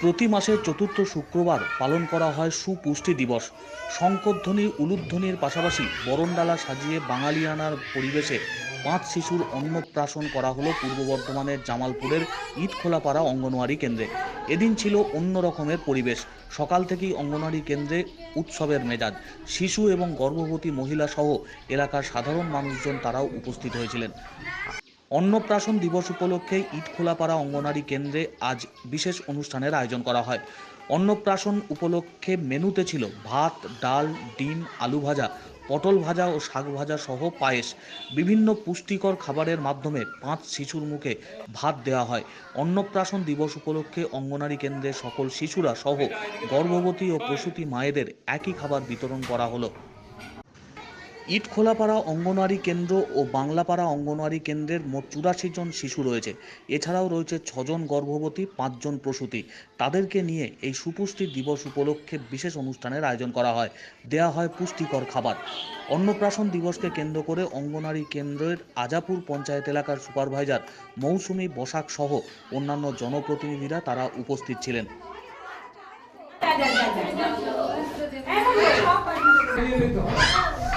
প্রতি মাসের চতুর্থ শুক্রবার পালন করা হয় সুপুষ্টি দিবস। শঙ্করধ্বনি, উলুধ্বনির পাশাপাশি বরণডালা সাজিয়ে বাঙালিয়ানার পরিবেশে পাঁচ শিশুর অন্নপ্রাশন করা হলো পূর্ব বর্ধমানের জামালপুরের ইটখোলাপাড়া অঙ্গনওয়াড়ি কেন্দ্রে। এদিন ছিল অন্য রকমের পরিবেশ। সকাল থেকেই অঙ্গনওয়াড়ি কেন্দ্রে উৎসবের মেজাজ। শিশু এবং গর্ভবতী মহিলা সহ এলাকার সাধারণ মানুষজন তারাও উপস্থিত হয়েছিলেন। অন্নপ্রাশন দিবস উপলক্ষে ইটখোলাপাড়া অঙ্গনারী কেন্দ্রে আজ বিশেষ অনুষ্ঠানের আয়োজন করা হয়। অন্নপ্রাশন উপলক্ষে মেনুতে ছিল ভাত, ডাল, ডিম, আলু ভাজা, পটল ভাজা ও শাক ভাজা সহ পায়েস। বিভিন্ন পুষ্টিকর খাবারের মাধ্যমে পাঁচ শিশুর মুখে ভাত দেওয়া হয়। অন্নপ্রাশন দিবস উপলক্ষে অঙ্গনারী কেন্দ্রে সকল শিশুরা সহ গর্ভবতী ও প্রসূতি মায়েদের একই খাবার বিতরণ করা হলো। ইটখোলাপাড়া অঙ্গনওয়াড়ি কেন্দ্র ও বাংলাপাড়া অঙ্গনওয়াড়ি কেন্দ্রের মোট চুরাশি জন শিশু রয়েছে। এছাড়াও রয়েছে ছজন গর্ভবতী, পাঁচজন প্রসূতি। তাদেরকে নিয়ে এই সুপুষ্টি দিবস উপলক্ষে বিশেষ অনুষ্ঠানের আয়োজন করা হয়। দেয়া হয় পুষ্টিকর খাবার। অন্নপ্রাশন দিবসকে কেন্দ্র করে অঙ্গনওয়াড়ি কেন্দ্রের আজাপুর পঞ্চায়েত এলাকার সুপারভাইজার মৌসুমী বসাক সহ অন্যান্য জনপ্রতিনিধিরা তারা উপস্থিত ছিলেন।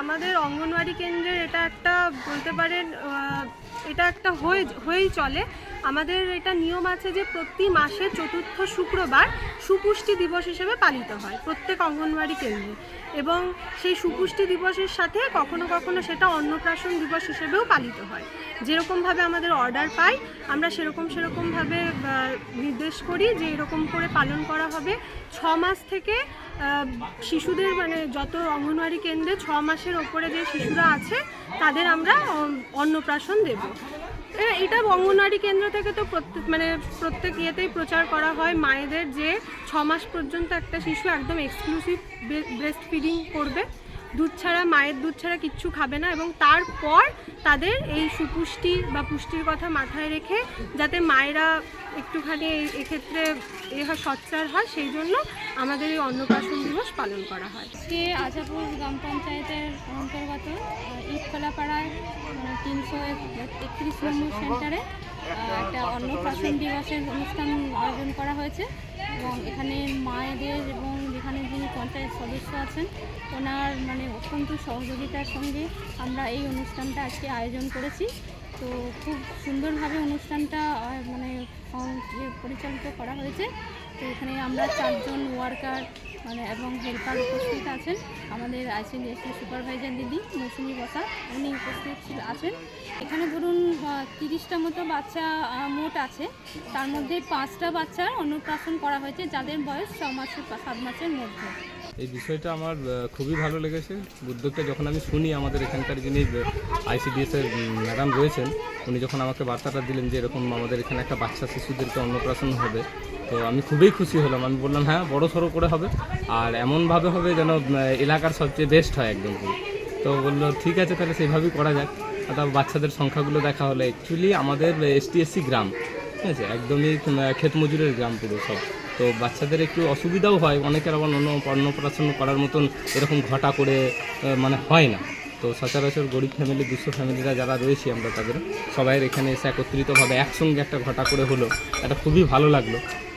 আমাদের অঙ্গনওয়াড়ি কেন্দ্রের এটা একটা বলতে পারেন এটা একটা হয়ে, হয়েই চলে। আমাদের এটা নিয়ম আছে যে প্রতি মাসে চতুর্থ শুক্রবার সুপুষ্টি দিবস হিসেবে পালিত হয় প্রত্যেক অঙ্গনওয়াড়ি কেন্দ্রে। এবং সেই সুপুষ্টি দিবসের সাথে কখনো কখনো সেটা অন্নপ্রাশন দিবস হিসেবেও পালিত হয়। যেরকমভাবে আমাদের অর্ডার পাই, আমরা সেরকম সেরকমভাবে নির্দেশ করি যে এরকম করে পালন করা হবে। ছ মাস থেকে শিশুদের মানে যত অঙ্গনওয়াড়ি কেন্দ্রে ছ মাসের ওপরে যে শিশুরা আছে, তাদের আমরা অন্নপ্রাশন দেব। এটা অঙ্গনওয়াড়ি কেন্দ্র থেকে তো প্রত্যেক মানে প্রত্যেক ইয়েতেই প্রচার করা হয়, মায়েদের যে ছ মাস পর্যন্ত একটা শিশু একদম এক্সক্লুসিভ ব্রেস্ট ফিডিং করবে। দুধ ছাড়া, মায়ের দুধ ছাড়া কিচ্ছু খাবে না এবং তারপর তাদের এই সুপুষ্টি বা পুষ্টির কথা মাথায় রেখে যাতে মায়েরা একটুখানি এক্ষেত্রে এ হয় সচ্চার হয়, সেই জন্য আমাদের এই অন্নপ্রাশন দিবস পালন করা হয়। আজকে আজাপুর গ্রাম পঞ্চায়েতের অন্তর্গত ইটখোলাপাড়ায় তিনশো একত্রিশ নম্বর সেন্টারে একটা অন্নপ্রাশন দিবসের অনুষ্ঠান আয়োজন করা হয়েছে। এবং এখানে মায়েদের এবং পঞ্চায়েত সদস্য আছেন। ওনার মানে অত্যন্ত সহযোগিতার সঙ্গে আমরা এই অনুষ্ঠানটা আজকে আয়োজন করেছি। তো খুব সুন্দরভাবে অনুষ্ঠানটা মানে ইয়ে পরিচালিত করা হয়েছে। তো এখানে আমরা চারজন ওয়ার্কার মানে এবং হেল্পার উপস্থিত আছেন। আমাদের আইসিডিএসসি সুপারভাইজার দিদি মৌসুমি বসা উনি উপস্থিত আছেন। এখানে ধরুন তিরিশটা মতো বাচ্চা মোট আছে। তার মধ্যে পাঁচটা বাচ্চার অন্নপ্রাশন করা হয়েছে যাদের বয়স ছ মাসের সাত মাসের মধ্যে। এই বিষয়টা আমার খুবই ভালো লেগেছে। উদ্যোগটা যখন আমি শুনি আমাদের এখানকার যিনি আইসিডিএস এর উম, ম্যাডাম রয়েছেন উনি যখন আমাকে বার্তাটা দিলেন যে এরকম আমাদের এখানে একটা বাচ্চা শিশুদেরকে অন্নপ্রাশন হবে তো আমি খুবই খুশি হলাম। আমি বললাম হ্যাঁ বড় সড়ো করে হবে। আর এমনভাবে হবে যেন এলাকার সবচেয়ে বেস্ট হয় একদম তো বলল, ঠিক আছে, তাহলে সেইভাবেই করা যাক। তারপর বাচ্চাদের সংখ্যাগুলো দেখা হলো। অ্যাকচুয়ালি আমাদের এসটিএসসি গ্রাম, ঠিক আছে? একদমই ক্ষেত মজুরের গ্রাম পুরো সব। তো বাচ্চাদের একটু অসুবিধাও হয়। অনেকের আবার অন্য অন্নপ্রাশন করার মতন এরকম ঘটা করে মানে হয় না। তো সচরাচর গরিব ফ্যামিলি দুঃস্থ ফ্যামিলিরা যারা রয়েছি আমরা তাদের সবাই এখানে এসে একত্রিতভাবে একসঙ্গে একটা ঘটা করে হলো। এটা খুবই ভালো লাগল।